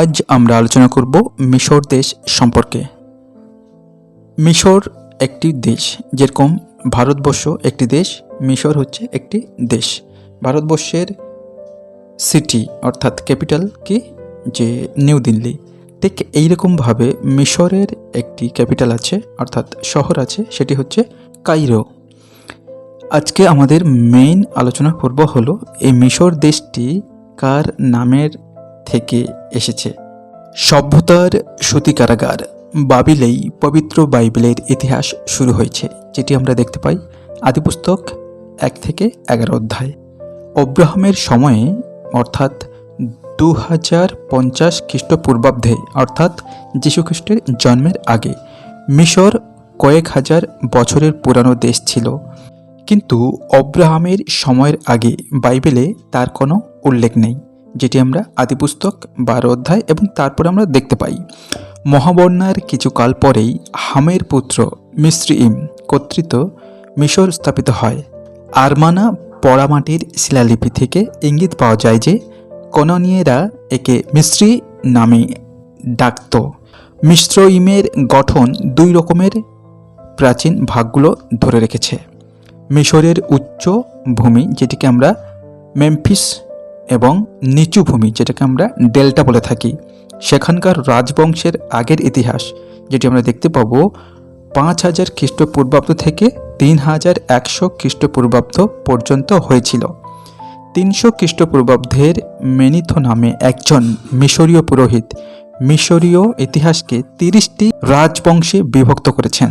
আজ আমরা আলোচনা করব মিশর দেশ সম্পর্কে। মিশর একটি দেশ, যেরকম ভারতবর্ষ একটি দেশ, মিশর হচ্ছে একটি দেশ। ভারতবর্ষের সিটি অর্থাৎ ক্যাপিটাল কি? যে নিউ দিল্লি ঠিক এইরকমভাবে মিশরের একটি ক্যাপিটাল আছে, অর্থাৎ শহর আছে, সেটি হচ্ছে কাইরো আজকে আমাদের মেইন আলোচনা পর্ব হলো, এই মিশর দেশটি কার নামের থেকে এসেছে। সভ্যতার সতী কারাগার বাবিলেই পবিত্র বাইবেলের ইতিহাস শুরু হয়েছে, যেটি আমরা দেখতে পাই আদিপুস্তক এক থেকে এগারো অধ্যায়। অব্রাহামের সময়ে, অর্থাৎ দু হাজার পঞ্চাশ খ্রিস্টপূর্বাব্দে, অর্থাৎ যীশুখ্রিস্টের জন্মের আগে, মিশর কয়েক হাজার বছরের পুরানো দেশ ছিল। কিন্তু অব্রাহামের সময়ের আগে বাইবেলে তার কোনো উল্লেখ নেই। যেটি আমরা আদিপুস্তক বারো অধ্যায় এবং তারপর আমরা দেখতে পাই। মহাবন্যার কিছুকাল পরেই হামের পুত্র মিশ্রিইম কর্তৃত মিশর স্থাপিত হয়। আরমানা পড়ামাটির শিলালিপি থেকে ইঙ্গিত পাওয়া যায় যে কননীয়রা একে মিশ্রি নামে ডাকত। মিশ্রইমের গঠন দুই রকমের প্রাচীন ভাগগুলো ধরে রেখেছে। মিশরের উচ্চ ভূমি যেটিকে আমরা মেমফিস এবং নিচু ভূমি, যেটাকে আমরা ডেল্টা বলে থাকি, সেখানকার রাজবংশের আগের ইতিহাস, যেটি আমরা দেখতে পাবো পাঁচ হাজার খ্রিস্টপূর্বাব্দ থেকে তিন হাজার একশো খ্রিস্টপূর্বাব্দ পর্যন্ত হয়েছিল। তিনশো খ্রিস্টপূর্বাব্দের মেনিথো নামে একজন মিশরীয় পুরোহিত মিশরীয় ইতিহাসকে তিরিশটি রাজবংশে বিভক্ত করেছেন।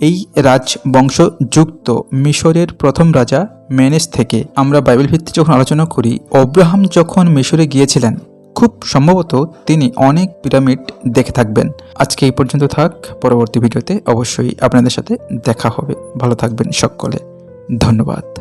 এই রাজবংশ যুক্ত মিশরের প্রথম রাজা মেনেস থেকে আমরা বাইবেল ভিত্তি যখন আলোচনা করি, অব্রাহাম যখন মিশরে গিয়েছিলেন, খুব সম্ভবত তিনি অনেক পিরামিড দেখে থাকবেন। আজকে এই পর্যন্ত থাক, পরবর্তী ভিডিওতে অবশ্যই আপনাদের সাথে দেখা হবে। ভালো থাকবেন সকলে। ধন্যবাদ।